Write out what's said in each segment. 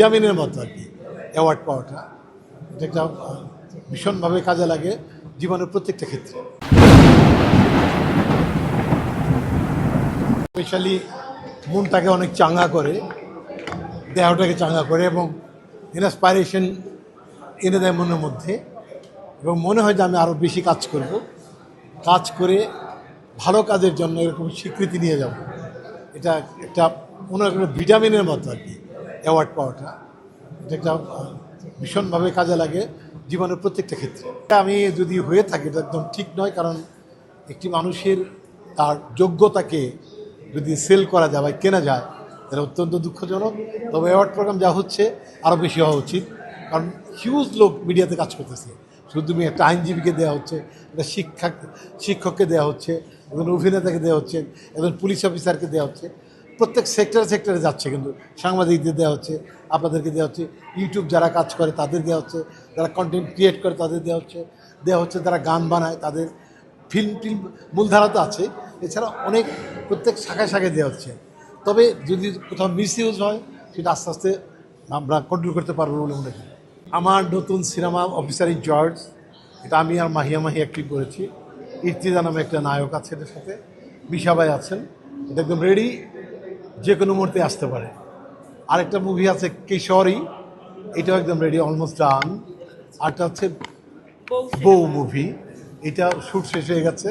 ভিটামিনের মতো আর কি, অ্যাওয়ার্ড পাওয়াটা। এটা একটা ভীষণভাবে কাজে লাগে জীবনের প্রত্যেকটা ক্ষেত্রে। স্পেশালি মনটাকে অনেক চাঙ্গা করে, দেহটাকে চাঙ্গা করে এবং ইনস্পাইরেশন এনে দেয় মনের মধ্যে এবং মনে হয় যে আমি আরও বেশি কাজ করব। কাজ করে ভালো কাজের জন্য এরকম স্বীকৃতি নিয়ে যাব। এটা একটা হয় ভিটামিনের মতো আর কি। অ্যাওয়ার্ড পাওয়াটা এটা ভীষণভাবে কাজে লাগে জীবনের প্রত্যেকটা ক্ষেত্রে। আমি যদি হয়ে থাকি, এটা একদম ঠিক নয়, কারণ একটি মানুষের তার যোগ্যতাকে যদি সেল করা যায় বা কেনা যায়, তাহলে অত্যন্ত দুঃখজনক। তবে অ্যাওয়ার্ড প্রোগ্রাম যা হচ্ছে, আরও বেশি হওয়া উচিত, কারণ হিউজ লোক মিডিয়াতে কাজ করতেছে। শুধু মেয়ে একটা আইনজীবীকে দেওয়া হচ্ছে, একটা শিক্ষা শিক্ষককে দেওয়া হচ্ছে, একজন অভিনেতাকে দেওয়া হচ্ছে, একজন পুলিশ অফিসারকে দেওয়া হচ্ছে। প্রত্যেক সেক্টরে সেক্টরে যাচ্ছে কিন্তু। সাংবাদিকদের দেওয়া হচ্ছে, আপনাদেরকে দেওয়া হচ্ছে ইউটিউব যারা কাজ করে তাদের দেওয়া হচ্ছে, যারা কন্টেন্ট ক্রিয়েট করে তাদের দেওয়া হচ্ছে দেওয়া হচ্ছে যারা গান বানায় তাদের ফিল্ম টিল্ম মূলধারা তো আছে, এছাড়া অনেক প্রত্যেক শাখায় শাখায় দেওয়া হচ্ছে। তবে যদি কোথাও মিস ইউজ হয়, সেটা আস্তে আস্তে আমরা কন্ট্রোল করতে পারব বলে মনে করি। আমার নতুন সিনেমা অফিসার জর্জ এটা আমি আর মাহিয়া মাহি অ্যাক্টিং করেছি। ইর্তিজা নামে একটা নায়ক আছে এটার সাথে বিশাবাই আছেন, এটা একদম রেডি যে কোনো মুহূর্তে আসতে পারে। আরেকটা মুভি আছে কিশোরী এটাও একদম রেডি অলমোস্ট ডান আরটা হচ্ছে বউ মুভি এটা শ্যুট শেষ হয়ে গেছে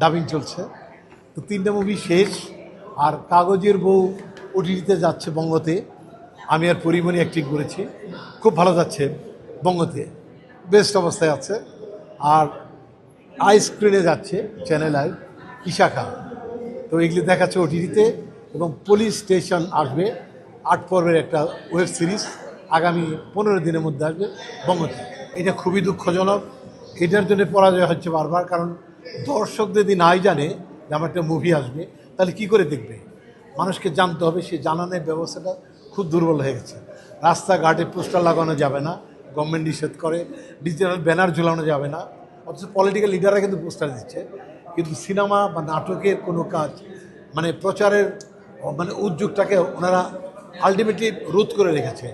ডাবিং চলছে। তো তিনটা মুভি শেষ আর কাগজের বউ ওটিটিতে যাচ্ছে বঙ্গতে। আমি আর পরিমণি অ্যাক্টিং করেছি। খুব ভালো যাচ্ছে বঙ্গতে। বেস্ট অবস্থায় আছে। আর আই স্ক্রিনে যাচ্ছে চ্যানেল আই ইশাখা তো এগুলি দেখাচ্ছে ওটিটিতে। এবং পুলিশ স্টেশন আসবে আট পর্বের একটা ওয়েব সিরিজ আগামী পনেরো দিনের মধ্যে আসবে বঙ্গতে। এটা খুবই দুঃখজনক। এটার জন্য পরাজয় হচ্ছে বারবার, কারণ দর্শক যদি নাই জানে যে আমার একটা মুভি আসবে, তাহলে কি করে দেখবে? মানুষকে জানতে হবে সেই জানানোর ব্যবস্থাটা খুব দুর্বল হয়ে গেছে। রাস্তাঘাটে পোস্টার লাগানো যাবে না গভর্নমেন্ট নিষেধ করে ডিজিটাল ব্যানার ঝুলানো যাবে না, অথচ পলিটিক্যাল লিডাররা কিন্তু পোস্টার দিচ্ছে। কিন্তু সিনেমা বা নাটকের কোনো কাজ মানে প্রচারের মানে উদ্যোগটাকে ওনারা আলটিমেটলি রোধ করে রেখেছে।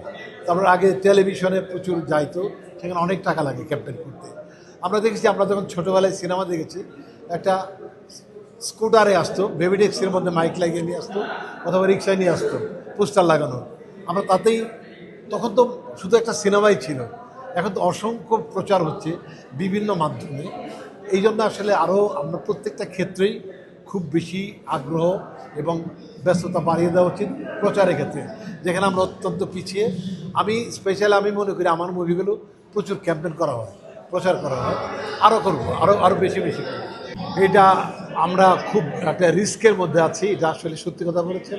তারপর আগে টেলিভিশনে প্রচুর যাইতো, সেখানে অনেক টাকা লাগে ক্যাম্পেন করতে। আমরা দেখেছি, আমরা যখন ছোটোবেলায় সিনেমা দেখেছি, একটা স্কুটারে আসতো বেবি বেবিডেক্সের মধ্যে মাইক লাগিয়ে নিয়ে আসতো, অথবা রিক্সায় নিয়ে আসতো পোস্টার লাগানো আমরা তাতেই, তখন তো শুধু একটা সিনেমাই ছিল। এখন তো অসংখ্য প্রচার হচ্ছে বিভিন্ন মাধ্যমে। এই জন্য আসলে আরও আমরা প্রত্যেকটা ক্ষেত্রেই খুব বেশি আগ্রহ এবং ব্যস্ততা বাড়িয়ে দেওয়া উচিত প্রচারের ক্ষেত্রে। যেখানে আমরা অত্যন্ত পিছিয়ে। আমি স্পেশাল আমি মনে করি আমার মুভিগুলো প্রচুর ক্যাম্পেন করা হয়, প্রচার করা হয়। আরও করব আরও আরও বেশি বেশি করব। এটা আমরা খুব একটা রিস্কের মধ্যে আছি, এটা আসলে সত্যি কথা বলেছেন।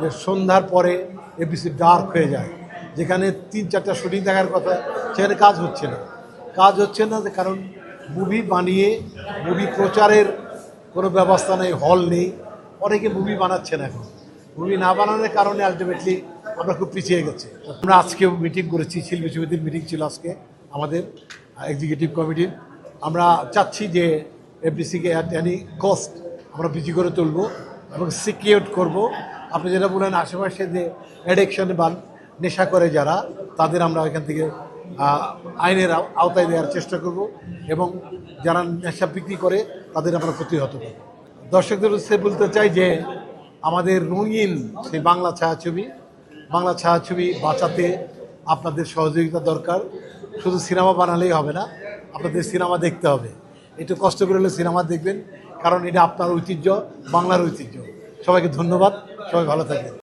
যে সন্ধ্যার পরে এবিসি ডার্ক হয়ে যায়। যেখানে তিন, চারটা শুটিং দেখার কথা, সেখানে কাজ হচ্ছে না। কাজ হচ্ছে না যে কারণ মুভি বানিয়ে মুভি প্রচারের কোনো ব্যবস্থা নেই হল নেই। অনেকে মুভি বানাচ্ছেন এখন। মুভি না বানানোর কারণে আলটিমেটলি আমরা খুব পিছিয়ে গেছি। আমরা আজকেও মিটিং করেছি শিল্পী সমিতির মিটিং ছিল আজকে আমাদের এক্সিকিউটিভ কমিটির আমরা চাচ্ছি যে এফডিসিকে অ্যাট এনি কস্ট আমরা বিজি করে তুলব এবং সিকিউর করব। আপনি যেটা বলেন আশেপাশে যে অ্যাডিকশন বা নেশা করে যারা, তাদের আমরা এখান থেকে আইনের আওতায় দেওয়ার চেষ্টা করব এবং যারা নেশা বিক্রি করে, তাদের আমরা প্রতিহত করব। দর্শকদের উদ্দেশ্যে বলতে চাই যে, আমাদের রঙিন সেই বাংলা ছায়াছবি বাংলা ছায়াছবি বাঁচাতে আপনাদের সহযোগিতা দরকার। শুধু সিনেমা বানালেই হবে না, আপনাদের সিনেমা দেখতে হবে। একটু কষ্ট করে হলে সিনেমা দেখবেন, কারণ এটা আপনার ঐতিহ্য, বাংলার ঐতিহ্য। সবাইকে ধন্যবাদ, সবাই ভালো থাকবেন।